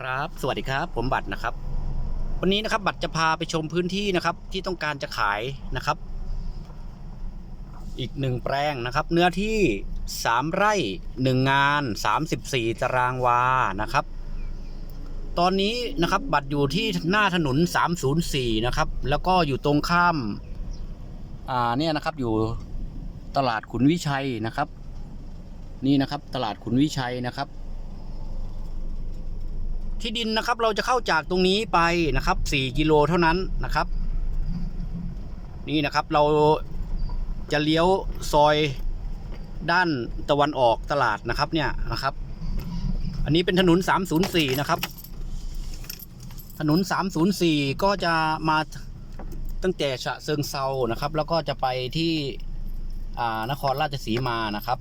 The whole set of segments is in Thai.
ครับ สวัสดีครับ ผมบัตรนะครับ วันนี้นะครับบัตรจะพาไปชมพื้นที่นะครับ ที่ต้องการจะขายนะครับ อีกหนึ่งแปลงนะครับ เนื้อที่สามไร่หนึ่งงานสามสิบสี่ตารางวานะครับ ตอนนี้นะครับบัตรอยู่ที่หน้าถนน304นะครับ แล้วก็อยู่ตรงข้ามอ่าเนี่ยนะครับอยู่ตลาดขุนวิชัยนะครับ นี่นะครับ ตลาดขุนวิชัยนะครับ ที่ดินนะครับเราจะเข้าจากตรงนี้ไปนะครับ 4 กิโลเท่านั้นนะครับ นี่นะครับเราจะเลี้ยวซอยด้านตะวันออกตลาดนะครับเนี่ยนะครับ อันนี้เป็นถนน 304 นะครับ ถนน 304 ก็จะมาตั้งแต่ฉะเชิงเซานะครับ แล้วก็จะไปที่นครราชสีมานะครับ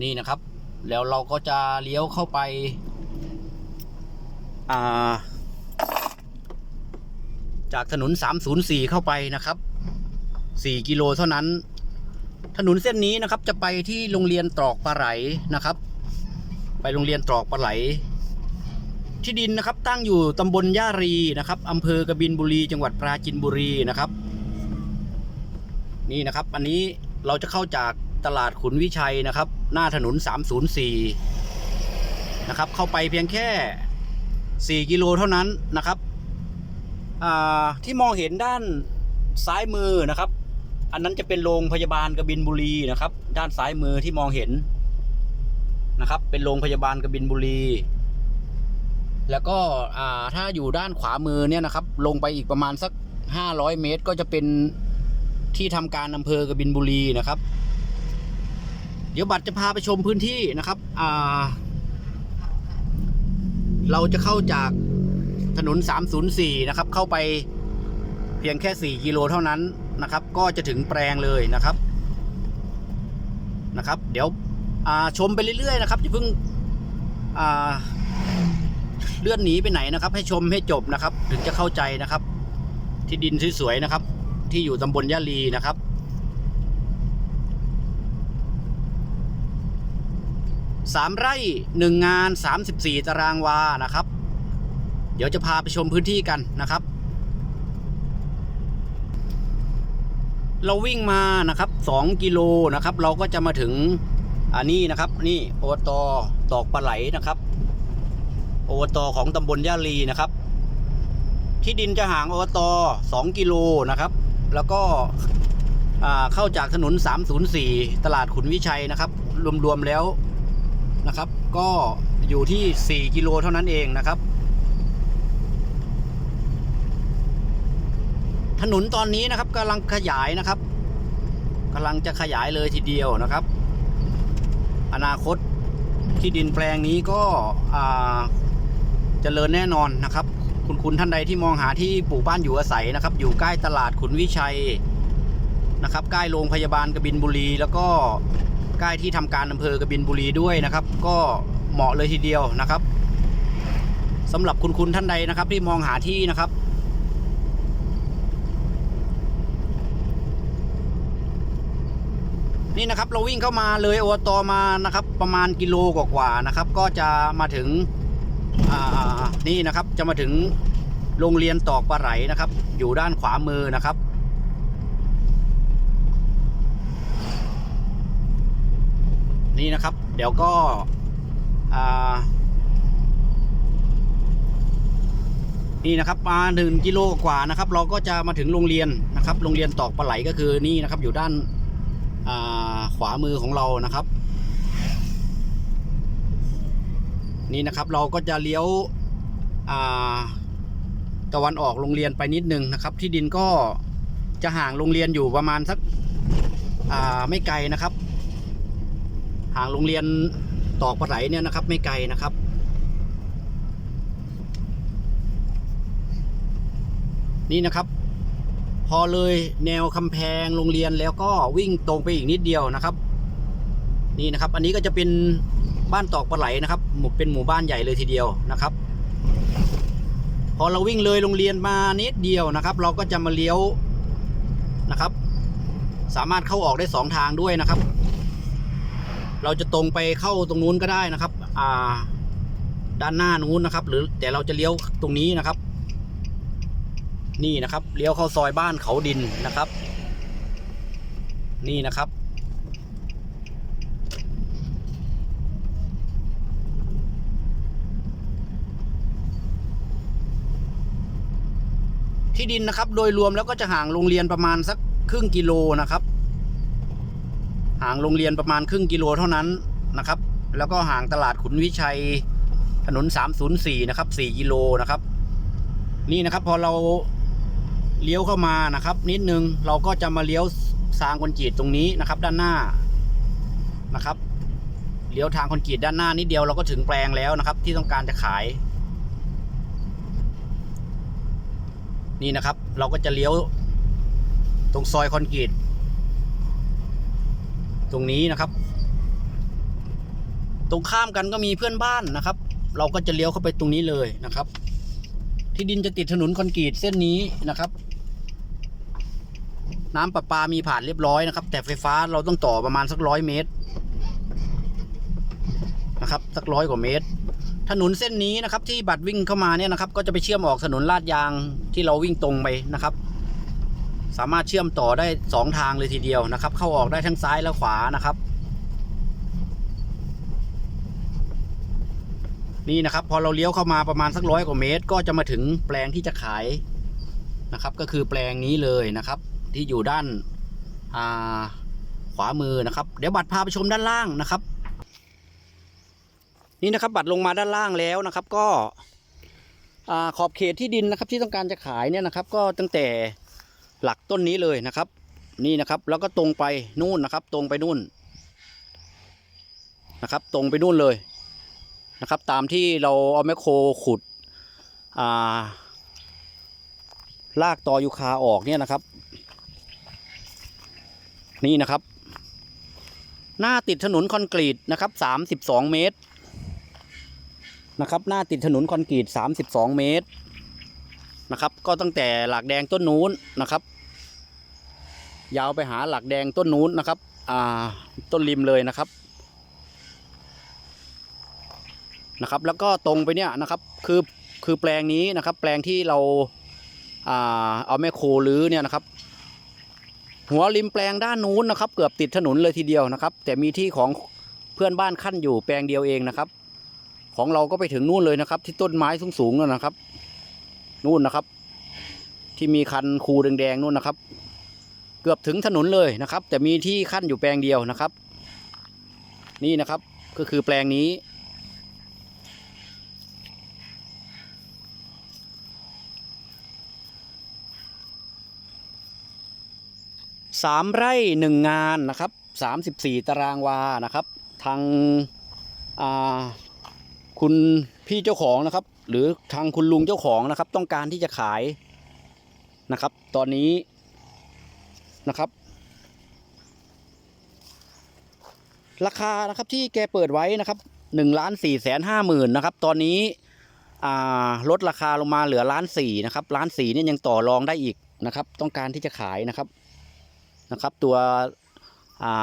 นี่นะครับ แล้วเราก็จะเลี้ยวเข้าไปอ่าจากถนน 304 เข้าไปนะครับ 4 กิโลเท่านั้น ถนนเส้นนี้นะครับจะไปที่โรงเรียนตรอกปลาไหลนะครับ ไปโรงเรียนตรอกปลาไหล ที่ดินนะครับตั้งอยู่ตำบลย่ารีนะครับอำเภอกบินบุรี จังหวัดปราจินบุรีนะครับ นี่นะครับ อันนี้เราจะเข้าจาก ตลาดขุนวิชัยนะครับ หน้าถนน 304 นะครับ เข้าไปเพียงแค่ 4 กิโลเท่านั้นนะครับที่มองเห็นด้านซ้ายมือนะครับ อันนั้นจะเป็นโรงพยาบาลกบินบุรีนะครับ ด้านซ้ายมือที่มองเห็นนะครับ เป็นโรงพยาบาลกบินบุรี แล้วก็ถ้าอยู่ด้านขวามือเนี่ยนะครับ ลงไปอีกประมาณสัก 500 เมตร ก็จะเป็นที่ทำการอำเภอกบินบุรีนะครับ เดี๋ยวบัตรจะพาไปชมพื้นที่นะครับอ่าเราจะเข้าจากถนน 304 นะครับ เข้าไปเพียงแค่ 4 กิโลเท่านั้นนะครับ ก็จะถึงแปลงเลยนะครับนะครับ เดี๋ยวชมไปเรื่อยๆนะครับอย่าเพิ่งเลื่อนหนีไปไหนนะครับ ให้ชมให้จบนะครับ ถึงจะเข้าใจนะครับ ที่ดินสวยๆนะครับ ที่อยู่ตำบลยะลีนะครับ สามไร่หนึ่งงาน 34 ตารางวานะครับ เดี๋ยวจะพาไปชมพื้นที่กันนะครับ เราวิ่งมานะครับ 2 กิโลนะครับ เราก็จะมาถึงอันนี้นะครับ นี่โอตตอกปลาไหลนะครับ โอตของตำบลย่าลีนะครับ ที่ดินจะห่างโอตอ2กิโลนะครับ แล้วก็เข้าจากถนน 304 ตลาดขุนวิชัยนะครับ รวมๆแล้ว นะครับ ก็อยู่ที่ 4 กิโลเท่านั้นเองนะครับ ถนนตอนนี้นะครับกำลังขยายนะครับกำลังจะขยายเลยทีเดียวนะครับ อนาคตที่ดินแปลงนี้ก็เจริญแน่นอนนะครับ คุณคุณท่านใดที่มองหาที่ปลูกบ้านอยู่อาศัยนะครับ อยู่ใกล้ตลาดขุนวิชัย นะครับใกล้โรงพยาบาลกบินบุรี แล้วก็ใกล้ที่ทำการอำเภอกบินบุรีด้วยนะครับ ก็เหมาะเลยทีเดียวนะครับสำหรับคุณคุณท่านใดนะครับ ที่มองหาที่นะครับ นี่นะครับเราวิ่งเข้ามาเลยโอตอมานะครับ ประมาณกิโลกว่าๆนะครับ ก็จะมาถึงนี่นะครับจะมาถึงโรงเรียนตอกปลาไหลนะครับ อยู่ด้านขวามือนะครับ นี่นะครับ เดี๋ยวก็นี่นะครับมาหนึ่งกิโลกว่านะครับ เราก็จะมาถึงโรงเรียนนะครับ โรงเรียนตอกปลาไหลก็คือนี่นะครับ อยู่ด้านาขวามือของเรานะครับ นี่นะครับเราก็จะเลี้ยวตะวันออกโรงเรียนไปนิดนึงนะครับ ที่ดินก็จะห่างโรงเรียนอยู่ประมาณสักไม่ไกลนะครับ ห่างโรงเรียนตอกปลาไหลเนี่ยนะครับ ไม่ไกลนะครับ นี่นะครับ พอเลยแนวกำแพงโรงเรียนแล้วก็วิ่งตรงไปอีกนิดเดียวนะครับ นี่นะครับ อันนี้ก็จะเป็นบ้านตอกปลาไหลนะครับหมู่เป็นหมู่บ้านใหญ่เลยทีเดียวนะครับ พอเราวิ่งเลยโรงเรียนมานิดเดียวนะครับ เราก็จะมาเลี้ยวนะครับ สามารถเข้าออกได้สองทางด้วยนะครับ เราจะตรงไปเข้าตรงนู้นก็ได้นะครับอ่าด้านหน้านู้นนะครับ หรือแต่เราจะเลี้ยวตรงนี้นะครับ นี่นะครับเลี้ยวเข้าซอยบ้านเขาดินนะครับ นี่นะครับที่ดินนะครับ โดยรวมแล้วก็จะห่างโรงเรียนประมาณสักครึ่งกิโลนะครับ ห่างโรงเรียนประมาณครึ่งกิโลเท่านั้นนะครับ แล้วก็ห่างตลาดขุนวิชัยถนน 304 นะครับ 4 กิโลนะครับ นี่นะครับพอเราเลี้ยวเข้ามานะครับ นิดนึงเราก็จะมาเลี้ยวทางคอนกรีตตรงนี้นะครับ ด้านหน้านะครับเลี้ยวทางคอนกรีตด้านหน้านิดเดียวเราก็ถึงแปลงแล้วนะครับ ที่ต้องการจะขาย นี่นะครับ เราก็จะเลี้ยวตรงซอยคอนกรีต ตรงนี้นะครับ ตรงข้ามกันก็มีเพื่อนบ้านนะครับ เราก็จะเลี้ยวเข้าไปตรงนี้เลยนะครับ ที่ดินจะติดถนนคอนกรีตเส้นนี้นะครับ น้ำประปามีผ่านเรียบร้อยนะครับ แต่ไฟฟ้าเราต้องต่อประมาณสักร้อยเมตรนะครับสักร้อยกว่าเมตร ถนนเส้นนี้นะครับที่บัตรวิ่งเข้ามาเนี่ยนะครับ ก็จะไปเชื่อมออกถนนลาดยางที่เราวิ่งตรงไปนะครับ สามารถเชื่อมต่อได้สองทางเลยทีเดียวนะครับ เข้าออกได้ทั้งซ้ายและขวานะครับ นี่นะครับพอเราเลี้ยวเข้ามาประมาณสักร้อยกว่าเมตร ก็จะมาถึงแปลงที่จะขายนะครับ ก็คือแปลงนี้เลยนะครับ ที่อยู่ด้านาขวามือนะครับ เดี๋ยวบัตรพาไปชมด้านล่างนะครับ นี่นะครับบัตรลงมาด้านล่างแล้วนะครับ ก็อขอบเขตที่ดินนะครับ ที่ต้องการจะขายเนี่ยนะครับ ก็ตั้งแต่ หลักต้นนี้เลยนะครับ นี่นะครับ แล้วก็ตรงไปนู่นนะครับ ตรงไปนู่นนะครับ ตรงไปนู่นเลยนะครับ ตามที่เราเอาแมคโครขุดอ่าลากตอยูคาออกเนี่ยนะครับ นี่นะครับ หน้าติดถนนคอนกรีตนะครับสามสิบสองเมตรนะครับ หน้าติดถนนคอนกรีตสามสิบสองเมตรนะครับ ก็ตั้งแต่หลักแดงต้นนู้นนะครับ ยาวไปหาหลักแดงต้นนู้นนะครับ อ่า ต้นริมเลยนะครับ นะครับ แล้วก็ตรงไปเนี่ยนะครับ คือ คือแปลงนี้นะครับ แปลงที่เรา อ่า เอาแม่โครื้อเนี่ยนะครับ หัวริมแปลงด้านนู้นนะครับ เกือบติดถนนเลยทีเดียวนะครับ แต่มีที่ของเพื่อนบ้านขั้นอยู่แปลงเดียวเองนะครับ ของเราก็ไปถึงนู่นเลยนะครับ ที่ต้นไม้สูงๆนั่นนะครับ นู่นนะครับ ที่มีคันคูแดงๆนู่นนะครับ เกือบถึงถนนเลยนะครับ แต่มีที่ขั้นอยู่แปลงเดียวนะครับ นี่นะครับก็คือแปลงนี้ สามไร่หนึ่งงานนะครับสามสิบสี่ตารางวานะครับ ทางคุณพี่เจ้าของนะครับ หรือทางคุณลุงเจ้าของนะครับ ต้องการที่จะขายนะครับ ตอนนี้ นะครับ ราคานะครับที่แกเปิดไว้นะครับหนึ่งล้านสี่แสนห้าหมื่นนะครับ ตอนนี้ลดราคาลงมาเหลือล้านสี่นะครับล้านสี่เนี่ยยังต่อรองได้อีกนะครับ ต้องการที่จะขายนะครับนะครับ ตัว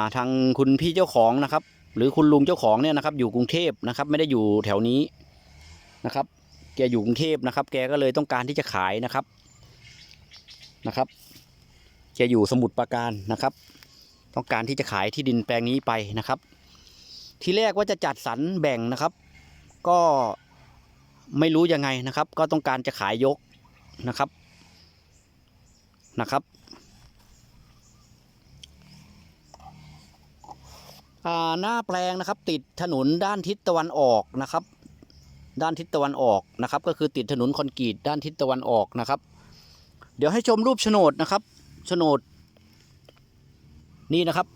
าทางคุณพี่เจ้าของนะครับ หรือคุณลุงเจ้าของเนี่ยนะครับ อยู่กรุงเทพนะครับ ไม่ได้อยู่แถวนี้นะครับ แกอยู่กรุงเทพนะครับ แกก็เลยต้องการที่จะขายนะครับนะครับ แกอยู่สมุทรปราการนะครับ ต้องการที่จะขายที่ดินแปลงนี้ไปนะครับ ทีแรกว่าจะจัดสรรแบ่งนะครับ ก็ไม่รู้ยังไงนะครับ ก็ต้องการจะขายยกนะครับนะครับหน้าแปลงนะครับ ติดถนนด้านทิศตะวันออกนะครับ ด้านทิศตะวันออกนะครับ ก็คือติดถนนคอนกรีตด้านทิศตะวันออกนะครับ เดี๋ยวให้ชมรูปโฉนดนะครับ โฉนด นี่นะครับ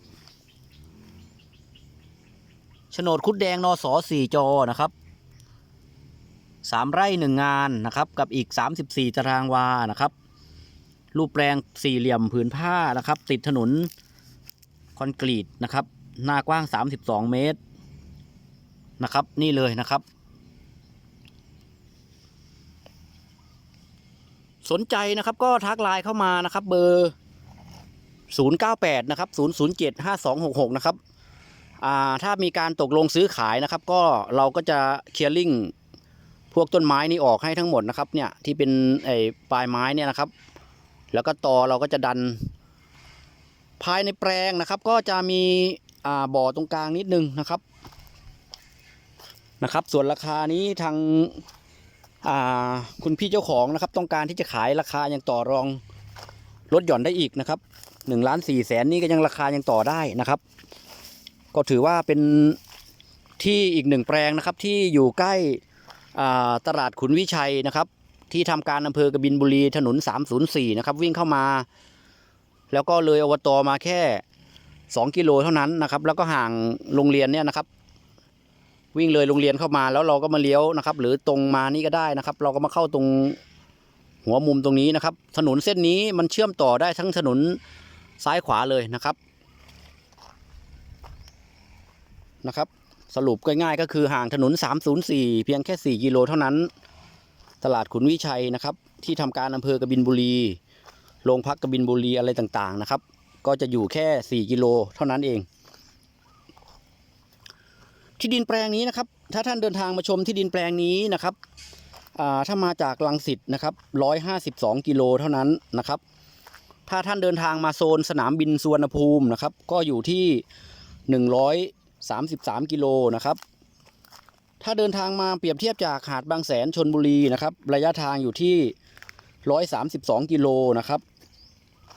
โฉนดคุดแดงนอสอสี่จอนะครับสามไร่หนึ่งงานนะครับกับอีกสามสิบสี่ตารางวานะครับ รูปแปลงสี่เหลี่ยมผืนผ้านะครับ ติดถนนคอนกรีตนะครับ หน้ากว้าง 32 เมตรนะครับ นี่เลยนะครับ สนใจนะครับก็ทักไลน์เข้ามานะครับ เบอร์ 098 นะครับ 007 5266 นะครับอ่าถ้ามีการตกลงซื้อขายนะครับ ก็เราก็จะเคลียร์ลิงพวกต้นไม้นี้ออกให้ทั้งหมดนะครับเนี่ยที่เป็นไอ้ปลายไม้เนี่ยนะครับ แล้วก็ตอเราก็จะดัน ภายในแปลงนะครับ ก็จะมีอ่าบ่อตรงกลางนิดนึงนะครับนะครับ ส่วนราคานี้ทาง คุณพี่เจ้าของนะครับ ต้องการที่จะขายราคายังต่อรองลดหย่อนได้อีกนะครับหนึ่งล้านสี่แสนนี่ก็ยังราคายังต่อได้นะครับ ก็ถือว่าเป็นที่อีกหนึ่งแปลงนะครับ ที่อยู่ใกล้อ่าตลาดขุนวิชัยนะครับ ที่ทำการอำเภอกบินบุรีถนน 304 นะครับ วิ่งเข้ามา แล้วก็เลยอบตมาแค่ 2 กิโลเท่านั้นนะครับ แล้วก็ห่างโรงเรียนเนี่ยนะครับ วิ่งเลยโรงเรียนเข้ามาแล้วเราก็มาเลี้ยวนะครับ หรือตรงมานี่ก็ได้นะครับ เราก็มาเข้าตรงหัวมุมตรงนี้นะครับ ถนนเส้นนี้มันเชื่อมต่อได้ทั้งถนนซ้ายขวาเลยนะครับนะครับ สรุปง่ายๆก็คือห่างถนน 304 เพียงแค่ 4 กิโลเท่านั้น ตลาดขุนวิชัยนะครับ ที่ทำการอำเภอกบินบุรีโรงพักกบินบุรีอะไรต่างๆนะครับ ก็จะอยู่แค่ 4 กิโลเท่านั้นเอง ที่ดินแปลงนี้นะครับ ถ้าท่านเดินทางมาชมที่ดินแปลงนี้นะครับถ้ามาจากลังสิตนะครับ152กิโลเท่านั้นนะครับ ถ้าท่านเดินทางมาโซนสนามบินสุวรรณภูมินะครับ ก็อยู่ที่133กิโลนะครับ ถ้าเดินทางมาเปรียบเทียบจากหาดบางแสนชนบุรีนะครับ ระยะทางอยู่ที่132กิโลนะครับ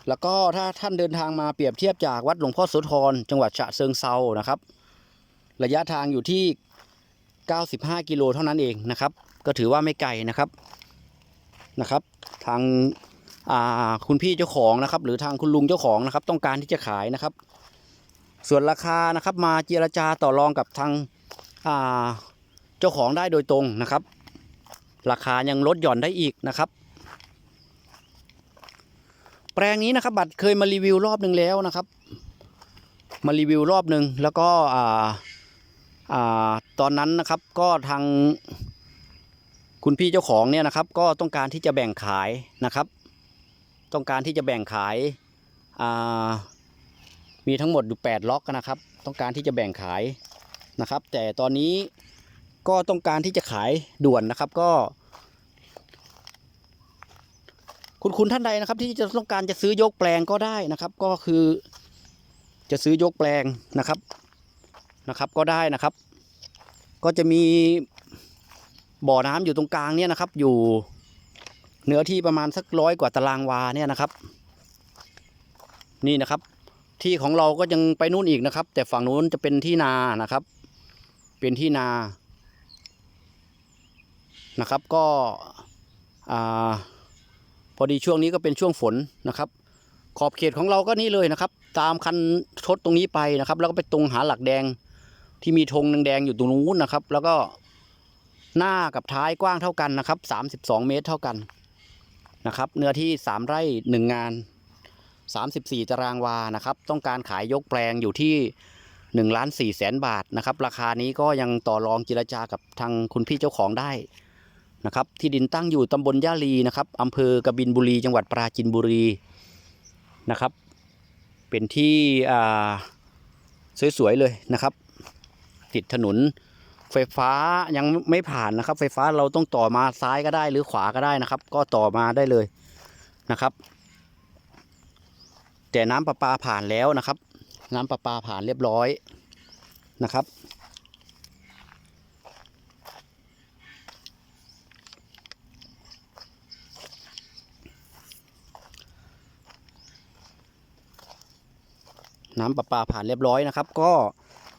แล้วก็ถ้าท่านเดินทางมาเปรียบเทียบจากวัดหลวงพ่อโสธรจังหวัดฉะเชิงเซานะครับ ระยะทางอยู่ที่ 95 กิโลเท่านั้นเองนะครับ ก็ถือว่าไม่ไกลนะครับนะครับ ทางาคุณพี่เจ้าของนะครับ หรือทางคุณลุงเจ้าของนะครับ ต้องการที่จะขายนะครับ ส่วนราคานะครับมาเจรจาต่อรองกับทางาเจ้าของได้โดยตรงนะครับ ราคายังลดหย่อนได้อีกนะครับ แปลงนี้นะครับ บัตรเคยมารีวิวรอบหนึ่งแล้วนะครับ มารีวิวรอบหนึ่งแล้วก็อ่า ตอนนั้นนะครับก็ทางคุณพี่เจ้าของเนี่ยนะครับ ก็ต้องการที่จะแบ่งขายนะครับ ต้องการที่จะแบ่งขายามีทั้งหมดอยู่8ล็อกนะครับ ต้องการที่จะแบ่งขายนะครับ แต่ตอนนี้ก็ต้องการที่จะขายด่วนนะครับก็ คุณคุณท่านใดนะครับ ที่จะต้องการจะซื้อยกแปลงก็ได้นะครับ ก็คือ จะซื้อยกแปลงนะครับ นะครับก็ได้นะครับ ก็จะมีบ่อน้ำอยู่ตรงกลางเนี่ยนะครับ อยู่เนื้อที่ประมาณสักร้อยกว่าตารางวาเนี่ยนะครับ นี่นะครับ ที่ของเราก็ยังไปนู่นอีกนะครับ แต่ฝั่งนู้นจะเป็นที่นานะครับ เป็นที่นานะครับ ก็อ่าพอดีช่วงนี้ก็เป็นช่วงฝนนะครับ ขอบเขตของเราก็นี่เลยนะครับ ตามคันทดตรงนี้ไปนะครับ แล้วก็ไปตรงหาหลักแดง ที่มีธงแดงๆอยู่ตรงนู้นนะครับ แล้วก็หน้ากับท้ายกว้างเท่ากันนะครับ32เมตรเท่ากันนะครับ เนื้อที่3ไร่1งงาน34ตารางวานะครับ ต้องการขายยกแปลงอยู่ที่1ล้าน4แสนบาทนะครับ ราคานี้ก็ยังต่อรองเจรจากับทางคุณพี่เจ้าของได้นะครับ ที่ดินตั้งอยู่ตำบลย่าลีนะครับอำเภอกบินบุรี จังหวัดปราจินบุรีนะครับ เป็นที่สวยๆเลยนะครับ ติดถนน ไฟฟ้ายังไม่ผ่านนะครับ ไฟฟ้าเราต้องต่อมาซ้ายก็ได้หรือขวาก็ได้นะครับ ก็ต่อมาได้เลยนะครับ แต่น้ำประปาผ่านแล้วนะครับ น้ำประปาผ่านเรียบร้อยนะครับน้ำประปาผ่านเรียบร้อยนะครับ ก็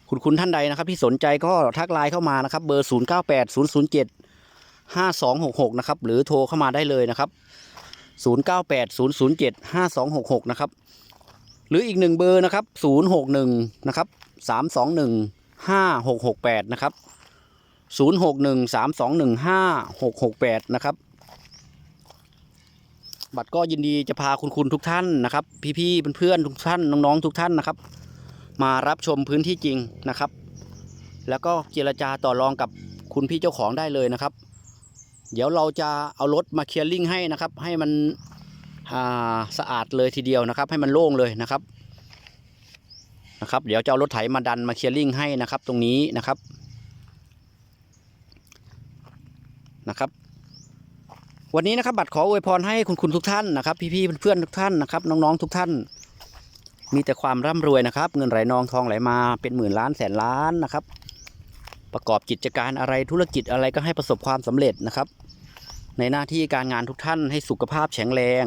คุณคุณท่านใดนะครับ ที่สนใจก็ทักไลน์เข้ามานะครับ เบอร์ 0 9 8 0 0 7 5 2 6 6 นะครับ หรือโทรเข้ามาได้เลยนะครับ 0 9 8 0 0 7 5 2 6 6 นะครับ หรืออีกหนึ่งเบอร์นะครับ 061 นะครับ 321 5668 นะครับ 061 321 5668 นะครับบัตรก็ยินดีจะพาคุณคุณทุกท่านนะครับ พี่ๆเพื่อนๆทุกท่านน้องๆทุกท่านนะครับ มารับชมพื้นที่จริงนะครับ แล้วก็เจรจาต่อรองกับคุณพี่เจ้าของได้เลยนะครับ เดี๋ยวเราจะเอารถมาเคลียร์ลิงให้นะครับ ให้มันสะอาดเลยทีเดียวนะครับ ให้มันโล่งเลยนะครับนะครับ เดี๋ยวจะเอารถไถมาดันมาเคลียร์ลิงให้นะครับ ตรงนี้นะครับนะครับวันนี้นะครับบัตรขออวยพรให้คุณคุณทุกท่านนะครับ พี่ๆเพื่อนๆทุกท่านนะครับ น้องๆทุกท่าน มีแต่ความร่ำรวยนะครับ เงินไหลนองทองไหลมาเป็นหมื่นล้านแสนล้านนะครับ ประกอบกิจการอะไรธุรกิจอะไรก็ให้ประสบความสำเร็จนะครับ ในหน้าที่การงานทุกท่านให้สุขภาพแข็งแรง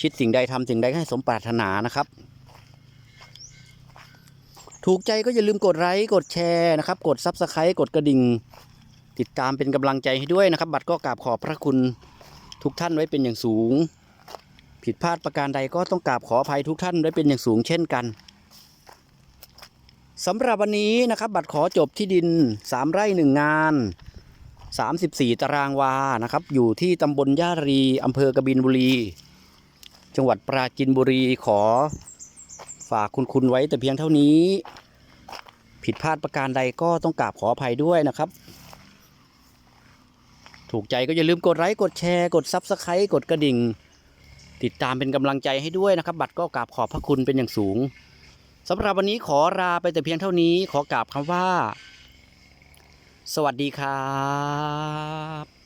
คิดสิ่งใดทำสิ่งใดให้สมปรารถนานะครับ ถูกใจก็อย่าลืมกดไลค์กดแชร์นะครับ กดซับสไครต์กดกระดิ่ง ติดตามเป็นกำลังใจให้ด้วยนะครับ บัตรก็กราบขอบพระคุณทุกท่านไว้เป็นอย่างสูง ผิดพลาดประการใดก็ต้องกราบขออภัยทุกท่านไว้เป็นอย่างสูงเช่นกันสำหรับวันนี้นะครับบัตรขอจบที่ดิน 3 ไร่ 1 งาน 34 ตารางวานะครับ อยู่ที่ตำบลย่ารีอำเภอกบินบุรี จังหวัดปราจินบุรีขอฝากคุณคุณไว้แต่เพียงเท่านี้ ผิดพลาดประการใดก็ต้องกราบขออภัยด้วยนะครับ ถูกใจก็อย่าลืมกดไลค์กดแชร์ กดซับสไครต์กดกระดิ่ง ติดตามเป็นกำลังใจให้ด้วยนะครับ บัตรก็กราบขอบพระคุณเป็นอย่างสูงสำหรับวันนี้ขอลาไปแต่เพียงเท่านี้ขอกราบคำว่า สวัสดีครับ